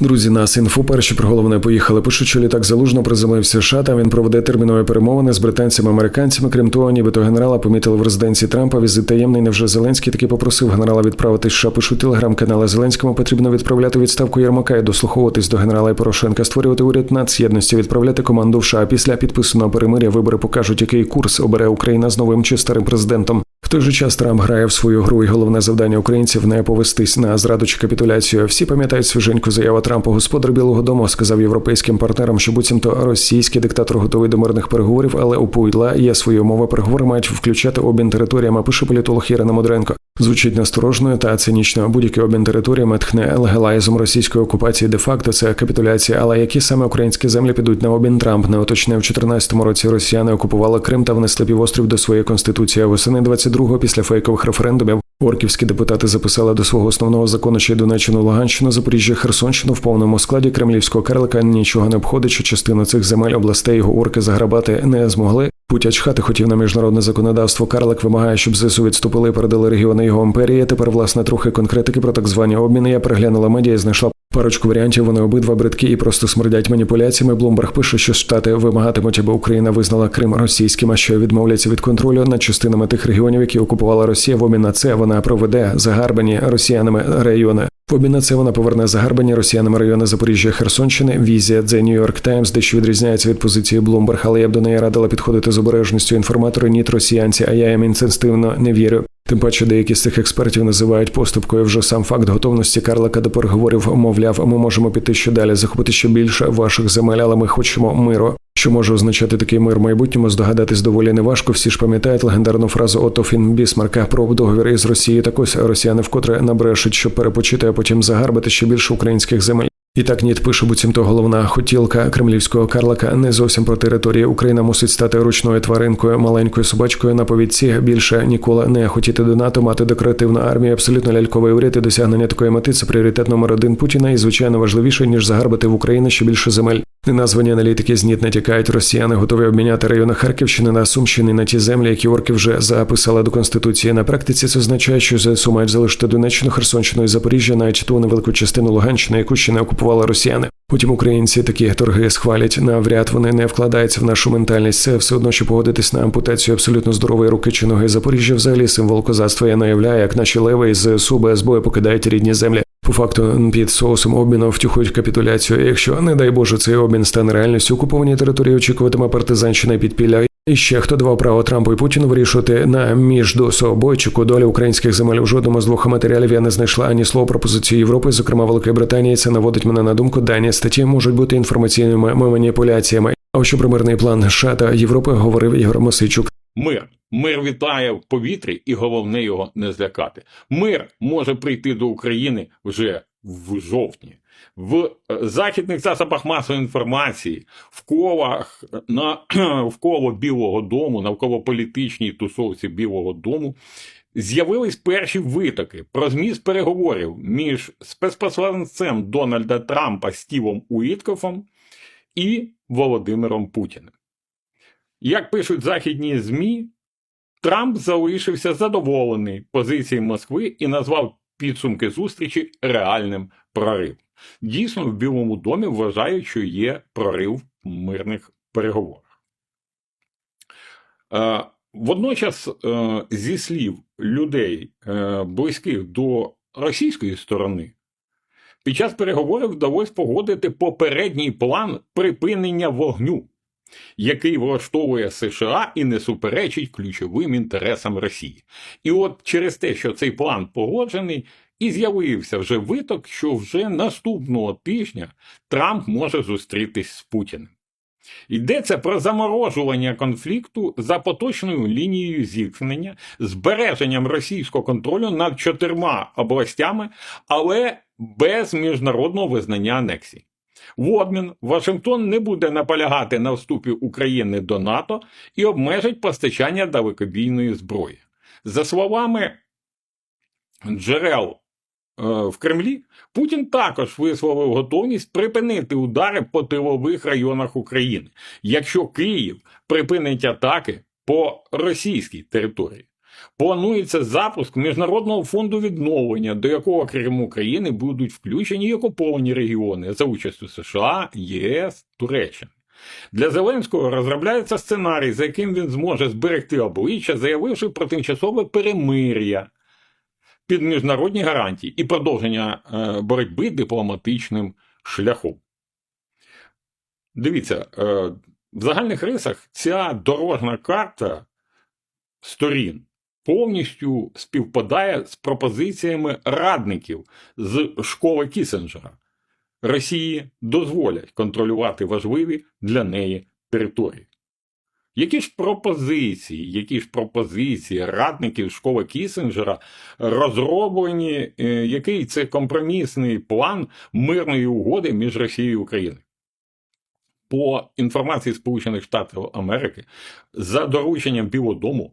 Друзі, нас інфо перші про поїхали. Пишуть, що літак залужно приземлився в США. Там він проведе термінові перемовини з британцями американцями. Крім того, нібито генерала помітили в резиденції Трампа. Візит таємний. Невже Зеленський таки попросив генерала відправити США. Пишуть телеграм-канали Зеленському. Потрібно відправляти відставку Єрмака і дослуховуватись до генерала і Порошенка, створювати уряд нацєдності, відправляти команду в США. Після підписаного перемиря вибори покажуть, який курс обере Україна з новим чи старим президентом. Той же час Трамп грає в свою гру, і головне завдання українців не повестись на зраду чи капітуляцію. Всі пам'ятають свіженьку заяву Трампа. Господар Білого Дому сказав європейським партнерам, що буцімто російський диктатор готовий до мирних переговорів, але у Пуйдла є свої умови. Переговори мають включати обмін територіями. Пише політолог Ірина Модренко. Звучить насторожною та цинічно. Будь-який обмін територіями тхне легалайзом російської окупації. Де факто це капітуляція. Але які саме українські землі підуть на обмін Трамп не уточнив. В 14 році росіяни окупували Крим та внесли півострів до своєї конституції. А восени 22-го після фейкових референдумів Орківські депутати записали до свого основного закону ще й Донеччину, Луганщину, Запоріжжя, Херсонщину в повному складі кремлівського карлика нічого не обходить, що частину цих земель областей його орки заграбати не змогли. Путя чхати хотів на міжнародне законодавство. Карлик вимагає, щоб ЗСУ відступили і передали регіони його імперії. Тепер, власне, трохи конкретики про так звані обміни. Я переглянула медіа і знайшла парочку варіантів. Вони обидва бридкі і просто смердять маніпуляціями. Блумберг пише, що штати вимагатимуть, аби Україна визнала Крим російським, а що відмовляться від контролю над частинами тих регіонів, які окупувала Росія. В обмін на це вона проведе загарбані росіянами райони. В обмін на це вона поверне загарбані росіянами райони Запоріжжя Херсонщини. Візія The New York Times, дещо відрізняється від позиції Bloomberg, але я б до неї радила підходити з обережністю. Інформатори ніт росіянці, а я їм інсистивно не вірю. Тим паче деякі з цих експертів називають поступкою вже сам факт готовності Карлика до переговорів. Мовляв, ми можемо піти ще далі, захопити ще більше ваших земель, але ми хочемо миру. Що може означати такий мир в майбутньому? Здогадатись доволі неважко. Всі ж пам'ятають легендарну фразу Отто фін Бісмарка про договір із Росією. Так ось росіяни вкотре набрешуть, щоб перепочити, а потім загарбати ще більше українських земель. І так Ніт пише, буцімто головна хотілка кремлівського карлика не зовсім про території. Україна мусить стати ручною тваринкою, маленькою собачкою на повідці. Більше ніколи не хотіти до НАТО, мати декоративну армію, абсолютно ляльковий уряд і досягнення такої мети це пріоритет номер один Путіна і звичайно важливіше ніж загарбати в Україну ще більше земель. Неназвані аналітики з НІТ натякають, росіяни готові обміняти райони Харківщини на Сумщини на ті землі, які орки вже записали до конституції. На практиці це означає, що ЗСУ мають залишити Донеччину, Херсонщину і Запоріжжя, навіть ту невелику частину Луганщини, яку ще не окупували росіяни. Потім українці такі торги схвалять. Навряд вони не вкладаються в нашу ментальність. Це все одно, що погодитись на ампутацію абсолютно здорової руки чи ноги Запоріжжя. Взагалі символ козацтва я наявляю, як наші леви із ЗСУ без бою покидають рідні землі. По факту під соусом обміну втюхують капітуляцію. Якщо, не дай Боже, цей обмін стане реальністю, окуповані території очікуватиме партизанщина і підпілля. І ще хто давав право Трампу і Путіну вирішувати на міждособойчику долі українських земель у жодному з двох матеріалів я не знайшла ані слова про позицію Європи, зокрема Великої Британії. Це наводить мене на думку. Дані статті можуть бути інформаційними маніпуляціями. А що про мирний план США та Європи говорив Ігор Мосичук. Мир. Мир вітає в повітрі, і головне його не злякати. Мир може прийти до України вже в жовтні. В е, західних засобах масової інформації, в колах на вколо Білого Дому, навколо політичній тусовці Білого Дому з'явились перші витоки про зміст переговорів між спецпосланцем Дональда Трампа Стівом Уіткофом і Володимиром Путіним. Як пишуть західні ЗМІ, Трамп залишився задоволений позицією Москви і назвав підсумки зустрічі реальним проривом. Дійсно, в Білому домі вважають, що є прорив в мирних переговорах. Е, водночас, е, зі слів людей, е, близьких до російської сторони, під час переговорів вдалося погодити попередній план припинення вогню який влаштовує США і не суперечить ключовим інтересам Росії. І от через те, що цей план погоджений, і з'явився вже виток, що вже наступного тижня Трамп може зустрітись з Путіним. Йдеться про заморожування конфлікту за поточною лінією зіткнення, збереженням російського контролю над чотирма областями, але без міжнародного визнання анексії. В обмін Вашингтон не буде наполягати на вступі України до НАТО і обмежить постачання далекобійної зброї. За словами джерел е, в Кремлі, Путін також висловив готовність припинити удари по тилових районах України, якщо Київ припинить атаки по російській території. Планується запуск Міжнародного фонду відновлення, до якого крім України будуть включені й окуповані регіони за участю США, ЄС, Туреччини. Для Зеленського розробляється сценарій, за яким він зможе зберегти обличчя, заявивши про тимчасове перемир'я під міжнародні гарантії і продовження е, боротьби дипломатичним шляхом. Дивіться, е, в загальних рисах ця дорожна карта сторін повністю співпадає з пропозиціями радників з школи Кісенджера. Росії дозволять контролювати важливі для неї території. Які ж пропозиції, які ж пропозиції радників школи Кісінджера розроблені, е, який це компромісний план мирної угоди між Росією і Україною? По інформації Сполучених Штатів Америки, за дорученням Білого е,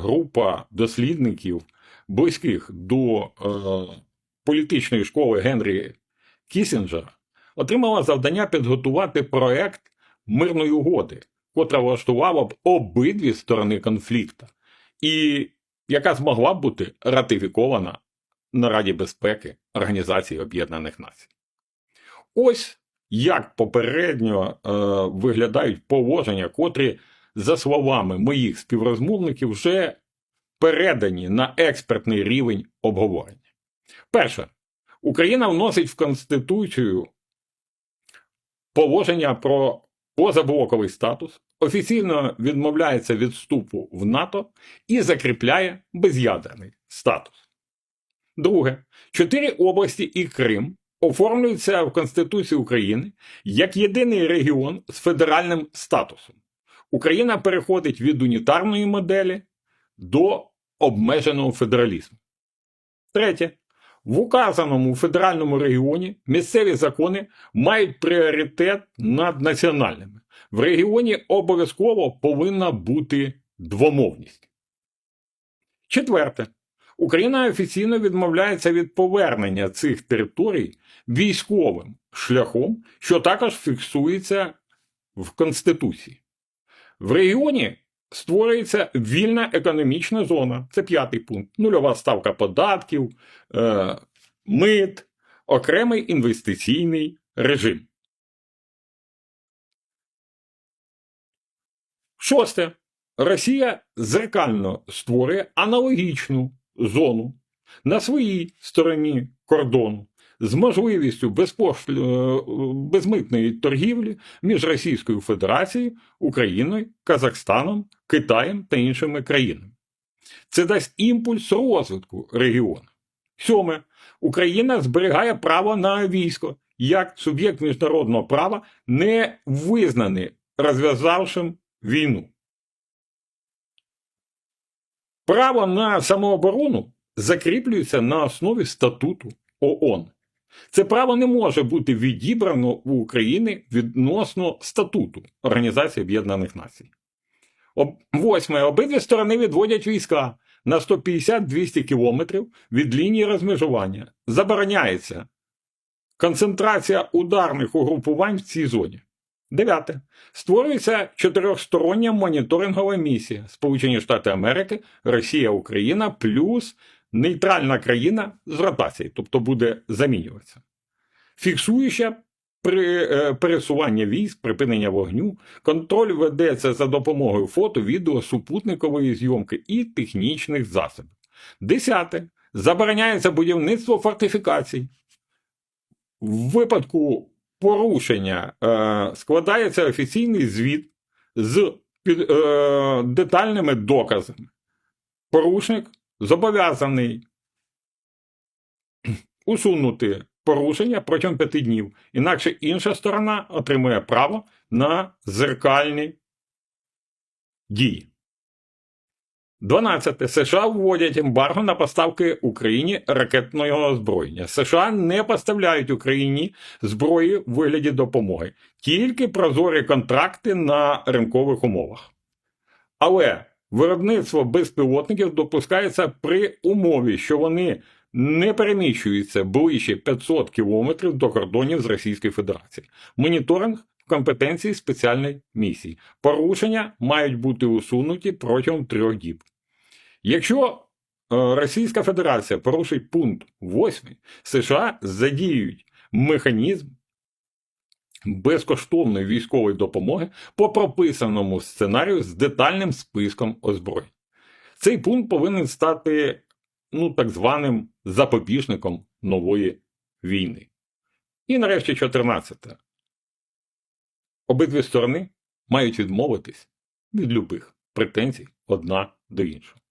група дослідників, близьких до е, політичної школи Генрі Кісінджера, отримала завдання підготувати проект мирної угоди, котра влаштувала б обидві сторони конфлікту, і яка змогла б бути ратифікована на Раді безпеки Організації Об'єднаних Націй. Ось як попередньо е, виглядають положення, котрі, за словами моїх співрозмовників, вже передані на експертний рівень обговорення. Перше, Україна вносить в Конституцію положення про позаблоковий статус, офіційно відмовляється від вступу в НАТО і закріпляє без'ядерний статус. Друге, чотири області і Крим оформлюються в Конституції України як єдиний регіон з федеральним статусом. Україна переходить від унітарної моделі до обмеженого федералізму. Третє. В указаному федеральному регіоні місцеві закони мають пріоритет над національними. В регіоні обов'язково повинна бути двомовність. Четверте. Україна офіційно відмовляється від повернення цих територій військовим шляхом, що також фіксується в Конституції. В регіоні створюється вільна економічна зона. Це п'ятий пункт. Нульова ставка податків, е, мит, окремий інвестиційний режим. Шосте. Росія зеркально створює аналогічну зону на своїй стороні кордону з можливістю е, безмитної торгівлі між Російською Федерацією, Україною, Казахстаном, Китаєм та іншими країнами. Це дасть імпульс розвитку регіону. Сьоме. Україна зберігає право на військо як суб'єкт міжнародного права, не визнаний розв'язавшим війну. Право на самооборону закріплюється на основі статуту ООН. Це право не може бути відібрано у України відносно статуту Організації Об'єднаних Націй. Восьме. Обидві сторони відводять війська на 150-200 кілометрів від лінії розмежування. Забороняється концентрація ударних угрупувань в цій зоні. Дев'яте. Створюється чотирьохстороння моніторингова місія Сполучені Штати Америки, Росія, Україна плюс нейтральна країна з ротації, тобто буде замінюватися. Фіксуюча при е, пересування військ, припинення вогню, контроль ведеться за допомогою фото, відео, супутникової зйомки і технічних засобів. Десяте. Забороняється будівництво фортифікацій. В випадку порушення е, складається офіційний звіт з під, е, детальними доказами. Порушник зобов'язаний усунути порушення протягом п'яти днів, інакше інша сторона отримує право на зеркальні дії. 12. США вводять ембарго на поставки Україні ракетного озброєння. США не поставляють Україні зброї в вигляді допомоги, тільки прозорі контракти на ринкових умовах. Але виробництво безпілотників допускається при умові, що вони не переміщуються ближче 500 кілометрів до кордонів з Російською Федерацією. Моніторинг компетенції спеціальної місії. Порушення мають бути усунуті протягом трьох діб. Якщо е, Російська Федерація порушить пункт 8, США задіють механізм безкоштовної військової допомоги по прописаному сценарію з детальним списком озброєнь. Цей пункт повинен стати ну, так званим запобіжником нової війни. І нарешті 14. Обидві сторони мають відмовитись від любих претензій одна до іншої.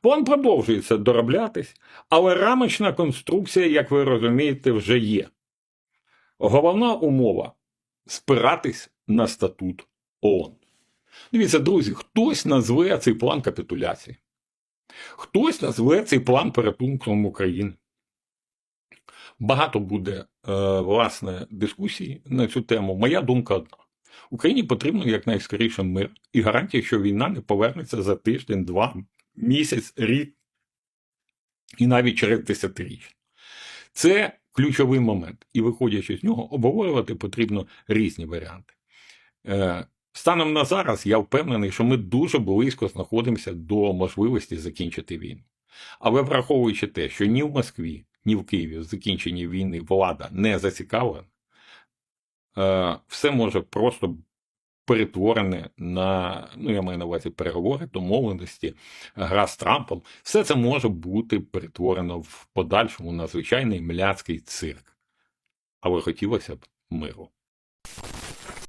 План продовжується дороблятись, але рамочна конструкція, як ви розумієте, вже є. Головна умова спиратись на статут ООН. Дивіться, друзі, хтось назве цей план капітуляції, хтось назве цей план порятунком України. Багато буде е, власне дискусій на цю тему. Моя думка одна: Україні потрібно якнайскоріше мир і гарантія, що війна не повернеться за тиждень, два, місяць, рік і навіть через десятиріччя. Це ключовий момент, і виходячи з нього, обговорювати потрібно різні варіанти. Е, Станом на зараз я впевнений, що ми дуже близько знаходимося до можливості закінчити війну. Але враховуючи те, що ні в Москві, ні в Києві в закінченні війни влада не зацікавлена, е, все може просто перетворене на, ну я маю на увазі переговори, домовленості, гра з Трампом. Все це може бути перетворено в подальшому на звичайний мляцький цирк. Але хотілося б миру.